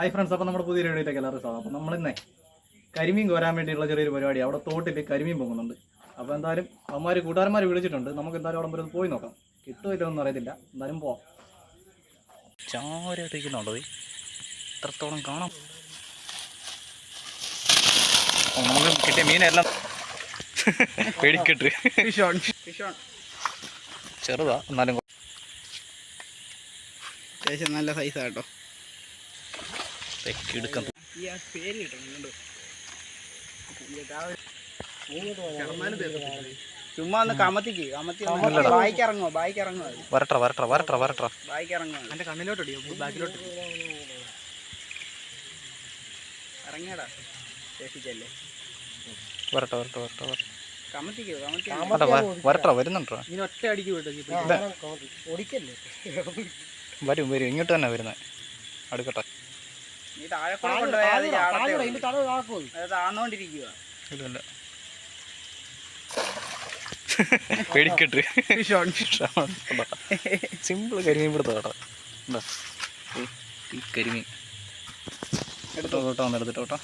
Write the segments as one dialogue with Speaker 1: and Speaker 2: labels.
Speaker 1: Hi friends അപ്പോൾ നമ്മുടെ പുതിയ വീഡിയോയിലേക്ക് എല്ലാവരും സ്വാഗതം. അപ്പോൾ നമ്മളിന്നേ കരിമീൻ കോരാൻ വേണ്ടിയിട്ടുള്ള ചെറിയൊരു പരിപാടി. അവിടെ തോട്ടിൽ കരിമീൻ പൊങ്ങുന്നുണ്ട്. അപ്പോൾ എന്തായാലും അമ്മമാർ കൂട്ടുകാരന്മാർ വിളിച്ചിട്ടുണ്ട്. നമുക്ക് എന്തായാലും അവിടെ വരെ പോയി നോക്കാം. കിട്ടുമോ ഇല്ലെന്നൊന്നും അറിയത്തില്ല. എന്തായാലും പോവാം. ചാരട്ടിക്കുന്നുണ്ടോ ഇത്രത്തോളം കാണാം. നമുക്ക് കിട്ടിയ മീനെല്ലാം പേടിക്കിട്ട്. ചെറുതാ എന്നാലും
Speaker 2: നല്ല സൈസാ കേട്ടോ
Speaker 1: തെക്കിടുക്കം.
Speaker 2: ഈ ആ പേര് കിട്ടണം കണ്ടോ ചുമ്മാ ഒന്ന് കമത്തിക്ക് കമത്തി. ബായിക്ക് ഇറങ്ങുമോ ബായിക്ക് ഇറങ്ങുമോ
Speaker 1: വരട്ടെ വരട്ടെ വരട്ടെ വരട്ടെ
Speaker 2: ബായിക്ക് ഇറങ്ങുമോ എന്റെ കണ്ണിലോട്ട് ബാക്കിലോട്ട്. ഇറങ്ങിയടാ ശേഷിച്ചല്ലേ
Speaker 1: വരട്ടെ വരട്ടെ വരട്ടെ വരട്ടെ വരുന്നുണ്ടോ?
Speaker 2: ഒറ്റ അടിക്ക്
Speaker 1: വരും വരും ഇങ്ങോട്ട് തന്നെ വരുന്നത് അടുക്കട്ടെ.
Speaker 2: നീ താഴെ കൂടെ കൊണ്ടുപോയാൽ അത് ചാടത്തേ ഉള്ളൂ. അത് താന്നോണ്ടിരിക്കുക
Speaker 1: ഇല്ല ഇല്ല പേടിക്കട്ട് സിമ്പിൾ കരിമീൻ പിടുത്തം കേട്ടോ. എന്താ ഈ കരിമീൻ. എടുത്തോ. കേട്ടോ ഒന്ന് എടുത്തിട്ടോ കേട്ടോ.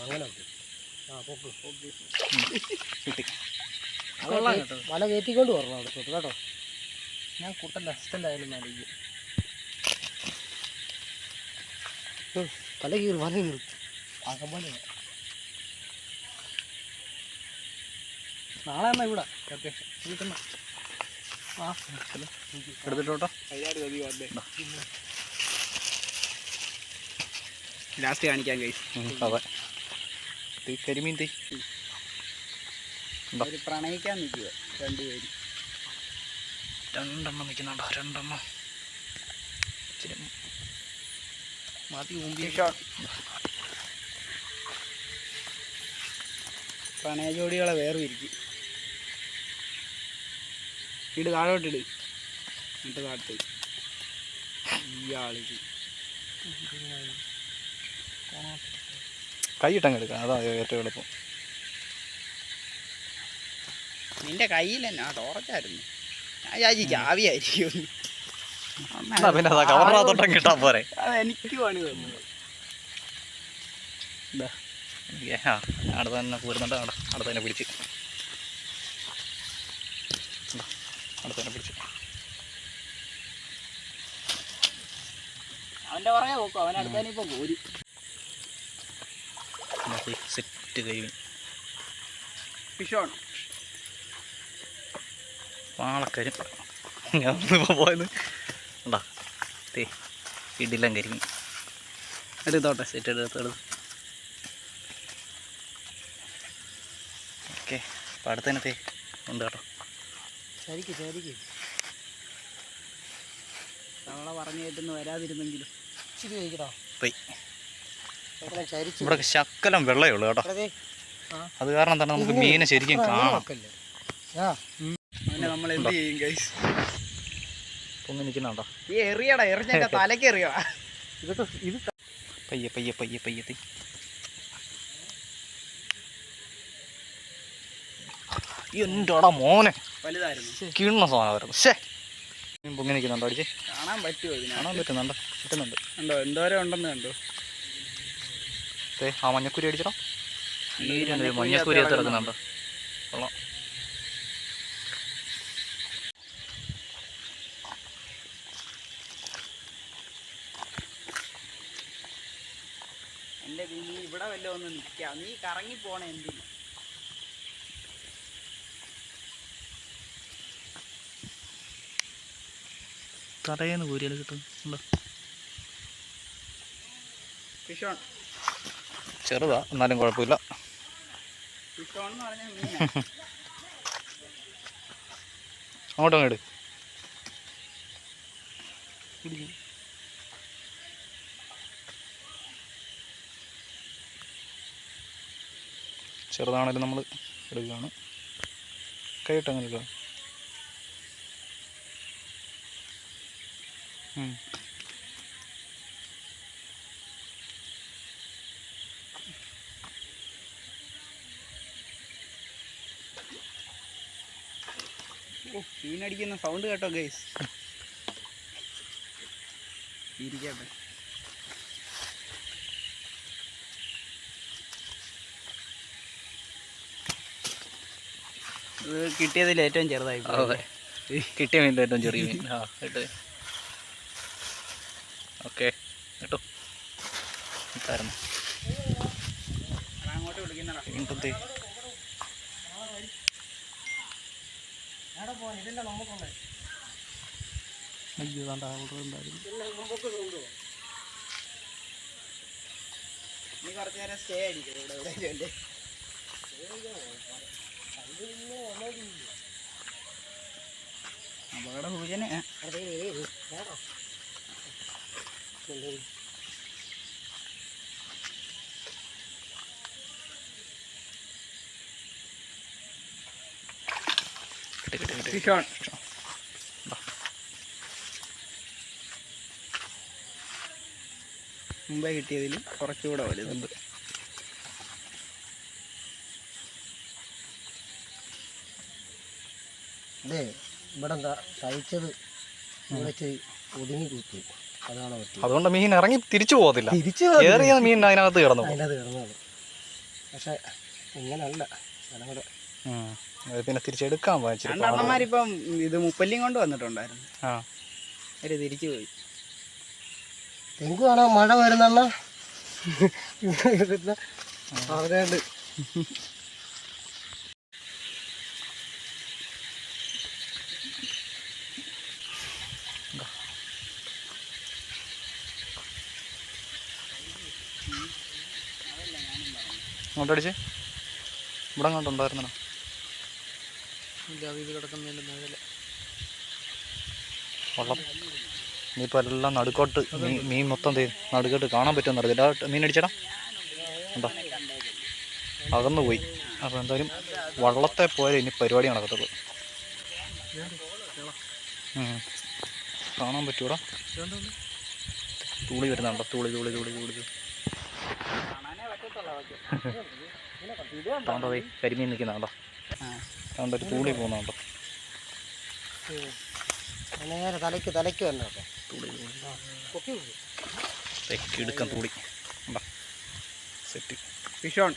Speaker 2: അങ്ങനെ
Speaker 3: വല കയറ്റിക്കൊണ്ട് പറഞ്ഞു അടുത്തോട്ട് കേട്ടോ? ഞാൻ കുട്ടൻ അസിസ്റ്റന്റ് ആയാലും നാളേക്ക് തല കീറി വല കീറി. ആകമ്പോലെ നാളെ എന്നാ ഇവിടെ? അത്യാവശ്യം വീട്ടിൽ ആ
Speaker 1: എടുത്തിട്ടോ
Speaker 2: ലാസ്റ്റ് കാണിക്കാൻ
Speaker 1: കഴിയും അതെ. തീ കരിമീൻ തീ
Speaker 2: പ്രണയിക്കാൻ നിൽക്കുക രണ്ടുപേര്.
Speaker 1: രണ്ടെണ്ണം നിൽക്കുന്നുണ്ടോ? രണ്ടെണ്ണം. ഇച്ചിരി മതി
Speaker 2: പ്രണയ ജോഡികളെ വേറെ ഇരിക്കും ഇട്. താഴോട്ടിട് എന്നിട്ട് താഴത്ത് ഇയാളിത്.
Speaker 1: കൈയിട്ടങ്ങ് എടുക്കാം അതാ ഏറ്റവും എളുപ്പം.
Speaker 2: നിന്റെ കയ്യിൽ തന്നെ ആ ടോർച്ചായിരുന്നു ഞാൻ വിചാരിച്ചു ചാവിയായിരിക്കും.
Speaker 1: എന്നാ പിന്നെ കവറിനകത്തോട്ടം കിട്ടാൻ പോരെ.
Speaker 2: അത് എനിക്ക് പണി തന്നു
Speaker 1: ഏ, ആ അടുത്ത് തന്നെ പോരുന്നുണ്ട്. അവിടെ അടുത്ത് തന്നെ പിടിച്ച്. ഇതാ, അടുത്ത് തന്നെ പിടിച്ച്.
Speaker 2: അവന്റെ പറയാ നോക്കും അവൻ അടുത്താനിപ്പോ പോരും.
Speaker 1: മതി സെറ്റ് കഴിയും.
Speaker 2: ഫിഷോൺ.
Speaker 1: പാളക്കരും ഞാൻ ഇപ്പോൾ പോയത് ഉണ്ടാ തേ ഇടിലം കരിമീൻ.
Speaker 2: എടുത്തോട്ടെ.
Speaker 1: സെറ്റ് എടുത്ത് എടുത്ത്. ഓക്കെ അപ്പോൾ തേ ഉണ്ട് കേട്ടോ.
Speaker 3: ശരിക്ക് ശരിക്ക്
Speaker 2: നമ്മളെ പറഞ്ഞു കേട്ടെന്ന് വരാതിരുന്നെങ്കിലും.
Speaker 3: ശരി കഴിക്കട്ടോ
Speaker 1: പോയി.
Speaker 3: ഇവിടെ
Speaker 1: ശക്കലം വെള്ളമേ ഉള്ളൂ കേട്ടോ. അത് കാരണം തന്നെ നമുക്ക് മീനെ ശരിക്കും കാണാം.
Speaker 2: നമ്മൾ എന്ത് ചെയ്യും ഗൈസ്
Speaker 1: പൊങ്ങി നിൽക്കുന്നുണ്ടോ?
Speaker 2: ഈ എറിയടാ എറിഞ്ഞ തലക്ക് എറിയടാ.
Speaker 3: ഇതൊക്കെ ഇത്
Speaker 1: പയ്യെ പയ്യെ പയ്യെ പയ്യെ തീ എന്റോടാ മോനെ?
Speaker 2: വലുതായിരുന്നു.
Speaker 1: കിണ്ണ സാധനമായിരുന്നു ശേ പൊങ്ങി നിൽക്കുന്നുണ്ടോ അടിച്ച്?
Speaker 2: കാണാൻ പറ്റുമോ ഇതിനാ?
Speaker 1: കാണാൻ പറ്റുന്നുണ്ടോ കിട്ടുന്നുണ്ട്
Speaker 2: കണ്ടോ എന്തോരം ഉണ്ടെന്ന് കണ്ടോ?
Speaker 1: ആ മഞ്ഞക്കുരി അടിച്ചോ ഈരണ്ട്
Speaker 2: മഞ്ഞക്കുരി അകത്ത്
Speaker 1: കിടക്കുന്നുണ്ടോ കൊള്ളാം.
Speaker 2: എന്റെ നീ ഇവിടെ ഒന്ന് നീ കറങ്ങി പോണ എന്തിന്?
Speaker 1: തടയേന്ന് കൂരിയാൽ കിട്ടുന്നുണ്ടോ
Speaker 2: ഫിഷോൺ
Speaker 1: ചെറുതാ എന്നാലും കുഴപ്പമില്ല. അങ്ങോട്ടോ അങ്ങോട്ട് ചെറുതാണെങ്കിലും നമ്മൾ എടുക്കുകയാണ്. കൈയിട്ട് അങ്ങനെ എടുക്കുക
Speaker 2: മീനടിക്കുന്ന സൗണ്ട് കേട്ടോ ഗൈസ് ഇരിക്കട്ടെ. ഇത് കിട്ടിയതിൽ ഏറ്റവും ചെറുതായി
Speaker 1: കിട്ടിയ മീന്റെ ഏറ്റവും ചെറിയ മീൻ. ആ കേട്ടോ. ഓക്കെ കേട്ടോ.
Speaker 2: അങ്ങോട്ട് എടാ,
Speaker 1: വീണ്ടും ദേ
Speaker 3: അയ്യോ വേണ്ട അവിടെ ഉണ്ടായിരുന്നു
Speaker 2: നീ കുറച്ച് നേരം സ്റ്റേ അടിക്കും ഇവിടെ എവിടെയെങ്കിലും അല്ലേ അപകട സൂചന
Speaker 1: കിട്ടി കിട്ടി. കിട്ടി
Speaker 2: ഫിഷോൺ മുമ്പേ കിട്ടിയതിൽ കുറച്ചുകൂടെ വലുതുണ്ട്.
Speaker 3: അതെ ഇവിടെ എന്താ തയ്ച്ചത് ഇവിടെ ഇച്ചിരി ഒതുങ്ങി കൂട്ടി. അതാണ്
Speaker 1: അതുകൊണ്ട് മീൻ ഇറങ്ങി തിരിച്ചു പോകത്തില്ല.
Speaker 3: തിരിച്ചു
Speaker 1: ഏറിയ മീൻ അതിനകത്ത് കിടന്നു
Speaker 3: അതിനകത്ത് കിടന്നത് പക്ഷെ ഇങ്ങനല്ല. സ്ഥലങ്ങൾ
Speaker 1: ഉം. അത് പിന്നെ തിരിച്ചെടുക്കാൻ
Speaker 2: രണ്ടെണ്ണന്മാരിപ്പം ഇത് മുപ്പല്ലിയും കൊണ്ട് വന്നിട്ടുണ്ടായിരുന്നു.
Speaker 1: ആ.
Speaker 2: അവർ തിരിച്ചു പോയി.
Speaker 3: തെങ്കുവാണോ മഴ വരുന്നെണ്ണ
Speaker 1: അങ്ങോട്ടടിച്ച് ഇവിടെ അങ്ങോട്ടുണ്ടായിരുന്നോ
Speaker 3: ഇത് കിടക്കുന്നതിന്റെ മേലെ.
Speaker 1: വെള്ളം. ഇനിയിപ്പോൾ എല്ലാം നടുക്കോട്ട് മീൻ മീൻ മൊത്തം ദേ നടുക്കോട്ട് കാണാൻ പറ്റുമെന്ന് അറിയില്ല മീൻ അടിച്ചടാ. എന്താ അകന്നു പോയി അപ്പോൾ എന്തായാലും വള്ളത്തെ പോലെ ഇനി പരിപാടി നടക്കത്തുള്ളൂ. കാണാൻ പറ്റൂടാ. തൂളി വരുന്നുണ്ടോ തൂളി തൂളി തൂളി തൂളി തൂളി. താണ്ടോ കരിമീൻ നിൽക്കുന്നുണ്ടോ താണ്ട ഒരു തൂളി പോകുന്നുണ്ടോ
Speaker 3: നേരെ തലയ്ക്ക് തലയ്ക്ക് തന്നെ തെക്കി
Speaker 1: എടുക്കാൻ തൂളി. ഉണ്ടോ സെറ്റ്.
Speaker 2: ഫിഷോൺ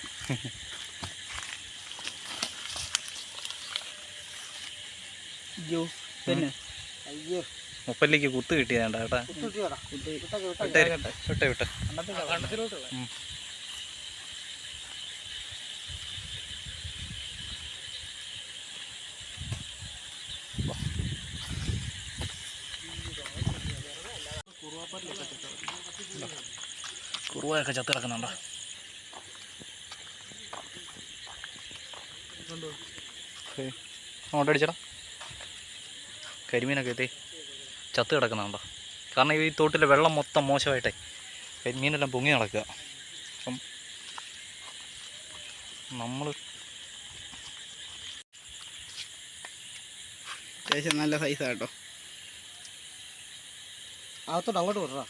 Speaker 1: മുപ്പല്ലിക്ക് കുത്ത് കിട്ടിയതാണ്ട കേട്ടാ.
Speaker 3: വിട്ടേ വിട്ടേ
Speaker 1: വിട്ടേ വിട്ടെ വിട്ടെ
Speaker 3: കണ്ടത്തിലോട്ട്
Speaker 1: കുറുവയൊക്കെ ചത്ത് കിടക്കുന്നുണ്ടോ അങ്ങോട്ടടിച്ചടാ. കരിമീനൊക്കെ എത്തി ചത്ത് കിടക്കുന്നുണ്ടോ കാരണം ഈ തോട്ടിലെ വെള്ളം മൊത്തം മോശമായിട്ടേ. കരിമീനെല്ലാം പൊങ്ങി നടക്കുക. അപ്പം നമ്മൾ
Speaker 2: അത്യാവശ്യം നല്ല സൈസാട്ടോ
Speaker 3: അകത്തോട്ട് അങ്ങോട്ട് വിടറാ.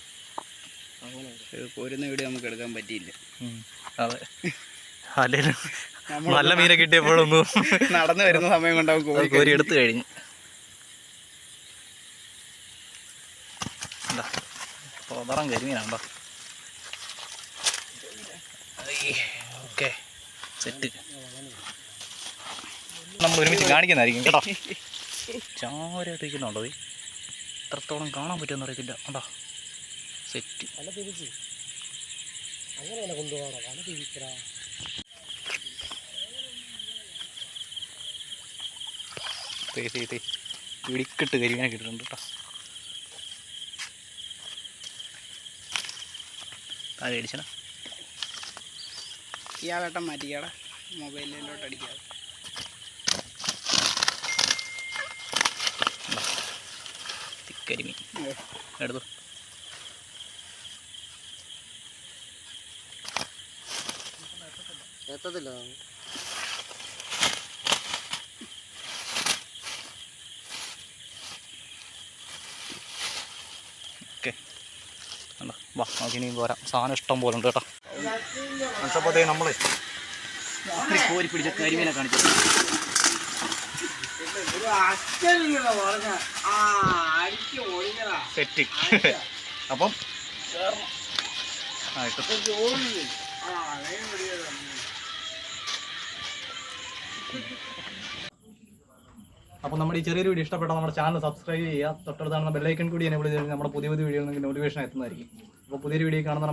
Speaker 2: പോരുന്ന വീഡിയോ നമുക്ക് എടുക്കാൻ പറ്റിയില്ല.
Speaker 1: അതെ. അല്ലേലും നല്ല മീനെ കിട്ടിയപ്പോഴൊന്നും
Speaker 2: നടന്നു വരുന്ന സമയം കൊണ്ടാവും
Speaker 1: കോരി എടുത്തു കഴിഞ്ഞു. പതറം കരിമീനാണ്ടോ ഓക്കെ. സെറ്റ്. നമ്മൾ ഒരുമിച്ച് കാണിക്കുന്നതായിരിക്കും കേട്ടോ. ചാരായിട്ട് ഇരിക്കുന്നുണ്ടോ ഈ എത്രത്തോളം കാണാൻ പറ്റുമെന്ന് അറിയത്തില്ല. കണ്ടോ? സെറ്റ്.
Speaker 3: വല തിരിച്ച്. അങ്ങനെയല്ല കൊണ്ടുപോകണം. തിരിക്കടാ
Speaker 1: കിട്ടിയിട്ടുണ്ട് കേട്ടോ. താഴെ
Speaker 2: ഇയാളേട്ടൻ മാറ്റിക്കാടാ. മൊബൈലിലോട്ട് അടിക്കാതെ
Speaker 1: കരിമീൻ. എടുത്തു.
Speaker 3: എത്തത്തില്ല
Speaker 1: ഓക്കെ. വാ നമുക്ക് ഇനിയും പോരാം. സാധനം ഇഷ്ടം പോലെ ഉണ്ട് കേട്ടോ. മനസ്സിലപ്പോഴത്തേ നമ്മൾ കോരി പിടിച്ച കരിമീനെ കാണിച്ചു സെറ്റ് അപ്പം ആ ഇട്ടോ അപ്പോൾ നമ്മുടെ ഈ ചെറിയൊരു വീഡിയോ ഇഷ്ടപ്പെട്ടാൽ നമ്മുടെ ചാനൽ സബ്സ്ക്രൈബ് ചെയ്യുക. തൊട്ടടുത്താണ് ബെല്ലൈക്കൺ കൂടി എന്നെ വിളിച്ച് നമ്മുടെ പുതിയ പുതിയ വീഡിയോ നോട്ടിഫിക്കേഷൻ എത്തുന്നതായിരിക്കും. അപ്പോൾ പുതിയൊരു വീഡിയോ കാണുന്ന